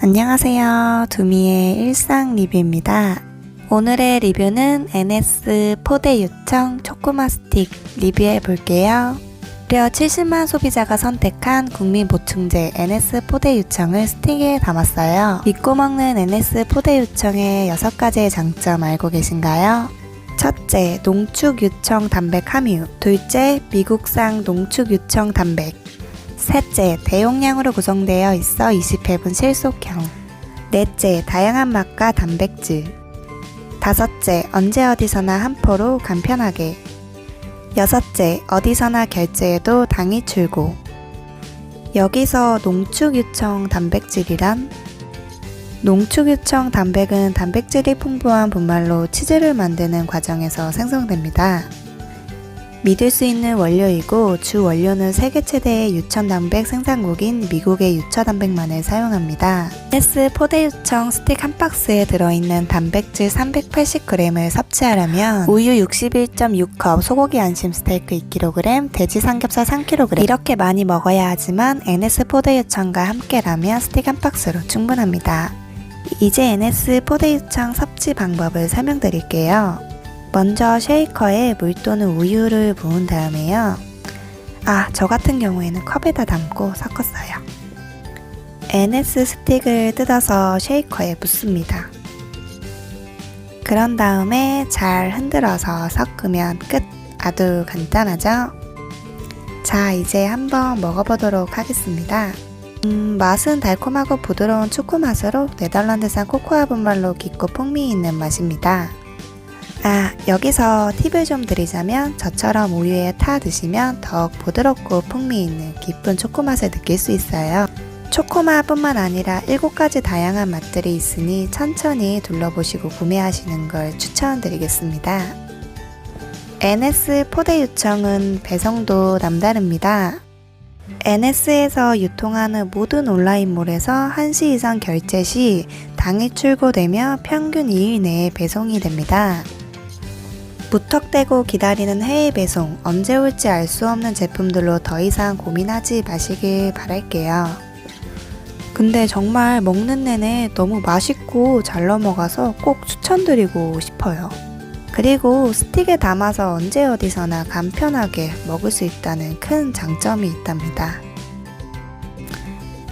안녕하세요. 두미의 일상 리뷰입니다. 오늘의 리뷰는 NS 포대 유청 초코마 스틱 리뷰해 볼게요. 무려 70만 소비자가 선택한 국민 보충제 NS 포대 유청을 스틱에 담았어요. 믿고 먹는 NS 포대 유청의 6가지의 장점 알고 계신가요? 첫째, 농축 유청 단백 함유. 둘째, 미국산 농축 유청 단백. 셋째, 대용량으로 구성되어 있어 20회분 실속형. 넷째, 다양한 맛과 단백질. 다섯째, 언제 어디서나 한 포로 간편하게. 여섯째, 어디서나 결제해도 당이 출고. 여기서 농축유청 단백질이란? 농축유청 단백은 단백질이 풍부한 분말로 치즈를 만드는 과정에서 생성됩니다. 믿을 수 있는 원료이고 주 원료는 세계 최대의 유천 단백 생산국인 미국의 유처 단백만을 사용합니다. S 포대 유청 스틱 한 박스에 들어있는 단백질 380g을 섭취하려면 우유 61.6컵, 소고기 안심 스테이크 2kg, 돼지 삼겹살 3kg 이렇게 많이 먹어야 하지만 NS 포대 유청과 함께라면 스틱 한 박스로 충분합니다. 이제 NS 포대 유청 섭취 방법을 설명드릴게요. 먼저 쉐이커에 물 또는 우유를 부은 다음에요. 아, 저 같은 경우에는 컵에다 담고 섞었어요. NS 스틱을 뜯어서 쉐이커에 붓습니다. 그런 다음에 잘 흔들어서 섞으면 끝. 아주 간단하죠? 자, 이제 한번 먹어보도록 하겠습니다. 음, 맛은 달콤하고 부드러운 초코 맛으로 네덜란드산 코코아 분말로 깊고 풍미 있는 맛입니다. 아, 여기서 팁을 좀 드리자면 저처럼 우유에 타 드시면 더욱 부드럽고 풍미 있는 깊은 초코 맛을 느낄 수 있어요. 초코맛뿐만 아니라 7가지 다양한 맛들이 있으니 천천히 둘러보시고 구매하시는 걸 추천드리겠습니다. NS 포대 유청은 배송도 남다릅니다. NS에서 유통하는 모든 온라인몰에서 1시 이상 결제 시 당일 출고되며 평균 2일 내에 배송이 됩니다. 무턱대고 기다리는 해외 배송, 언제 올지 알 수 없는 제품들로 더 이상 고민하지 마시길 바랄게요. 근데 정말 먹는 내내 너무 맛있고 잘 넘어가서 꼭 추천드리고 싶어요. 그리고 스틱에 담아서 언제 어디서나 간편하게 먹을 수 있다는 큰 장점이 있답니다.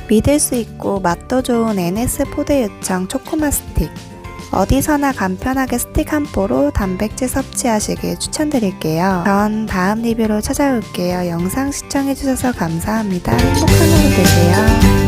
믿을 수 있고 맛도 좋은 NS 포대 유청 초코맛 스틱. 어디서나 간편하게 스틱 한 포로 단백질 섭취하시길 추천드릴게요. 전 다음 리뷰로 찾아올게요. 영상 시청해주셔서 감사합니다. 행복한 하루 되세요.